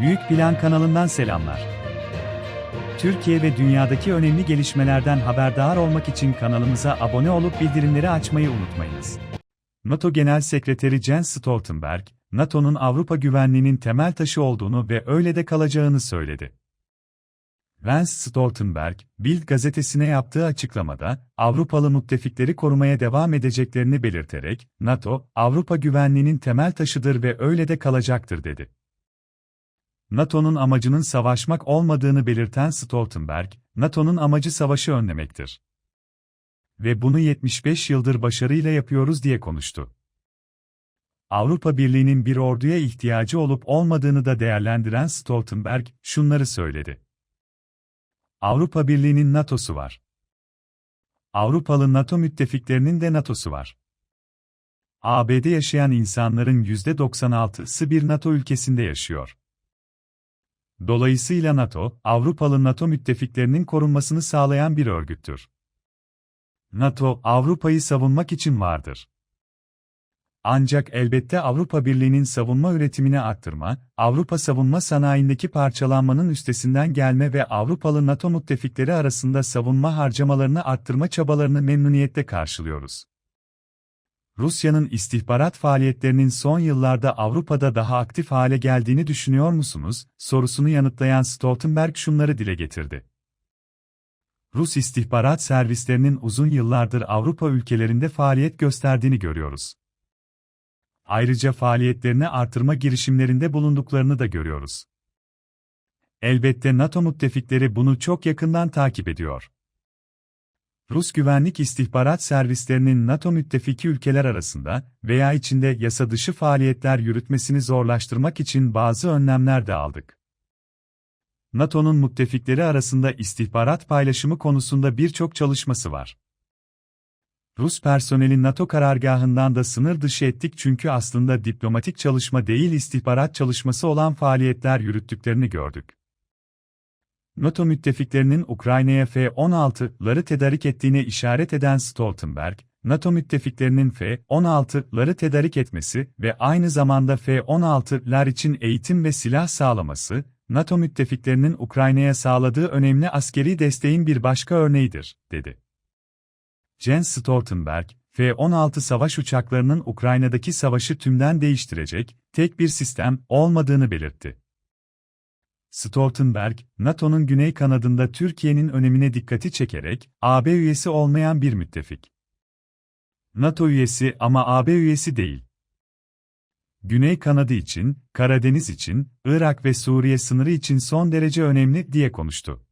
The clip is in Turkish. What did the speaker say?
Büyük Plan kanalından selamlar. Türkiye ve dünyadaki önemli gelişmelerden haberdar olmak için kanalımıza abone olup bildirimleri açmayı unutmayınız. NATO Genel Sekreteri Jens Stoltenberg, NATO'nun Avrupa güvenliğinin temel taşı olduğunu ve öyle de kalacağını söyledi. Jens Stoltenberg, Bild gazetesine yaptığı açıklamada, Avrupalı müttefikleri korumaya devam edeceklerini belirterek, NATO, Avrupa güvenliğinin temel taşıdır ve öyle de kalacaktır dedi. NATO'nun amacının savaşmak olmadığını belirten Stoltenberg, NATO'nun amacı savaşı önlemektir. Ve bunu 75 yıldır başarıyla yapıyoruz diye konuştu. Avrupa Birliği'nin bir orduya ihtiyacı olup olmadığını da değerlendiren Stoltenberg, şunları söyledi. Avrupa Birliği'nin NATO'su var. Avrupalı NATO müttefiklerinin de NATO'su var. AB'de yaşayan insanların %96'sı bir NATO ülkesinde yaşıyor. Dolayısıyla NATO, Avrupalı NATO müttefiklerinin korunmasını sağlayan bir örgüttür. NATO, Avrupa'yı savunmak için vardır. Ancak elbette Avrupa Birliği'nin savunma üretimini arttırma, Avrupa savunma sanayindeki parçalanmanın üstesinden gelme ve Avrupalı NATO müttefikleri arasında savunma harcamalarını arttırma çabalarını memnuniyetle karşılıyoruz. Rusya'nın istihbarat faaliyetlerinin son yıllarda Avrupa'da daha aktif hale geldiğini düşünüyor musunuz? sorusunu yanıtlayan Stoltenberg şunları dile getirdi. Rus istihbarat servislerinin uzun yıllardır Avrupa ülkelerinde faaliyet gösterdiğini görüyoruz. Ayrıca faaliyetlerini artırma girişimlerinde bulunduklarını da görüyoruz. Elbette NATO müttefikleri bunu çok yakından takip ediyor. Rus güvenlik istihbarat servislerinin NATO müttefiki ülkeler arasında veya içinde yasa dışı faaliyetler yürütmesini zorlaştırmak için bazı önlemler de aldık. NATO'nun müttefikleri arasında istihbarat paylaşımı konusunda birçok çalışması var. Rus personeli NATO karargahından da sınır dışı ettik çünkü aslında diplomatik çalışma değil istihbarat çalışması olan faaliyetler yürüttüklerini gördük. NATO müttefiklerinin Ukrayna'ya F-16'ları tedarik ettiğine işaret eden Stoltenberg, NATO müttefiklerinin F-16'ları tedarik etmesi ve aynı zamanda F-16'lar için eğitim ve silah sağlaması, NATO müttefiklerinin Ukrayna'ya sağladığı önemli askeri desteğin bir başka örneğidir, dedi. Jens Stoltenberg, F-16 savaş uçaklarının Ukrayna'daki savaşı tümden değiştirecek, tek bir sistem olmadığını belirtti. Stoltenberg, NATO'nun güney kanadında Türkiye'nin önemine dikkati çekerek, AB üyesi olmayan bir müttefik. NATO üyesi ama AB üyesi değil. Güney kanadı için, Karadeniz için, Irak ve Suriye sınırı için son derece önemli diye konuştu.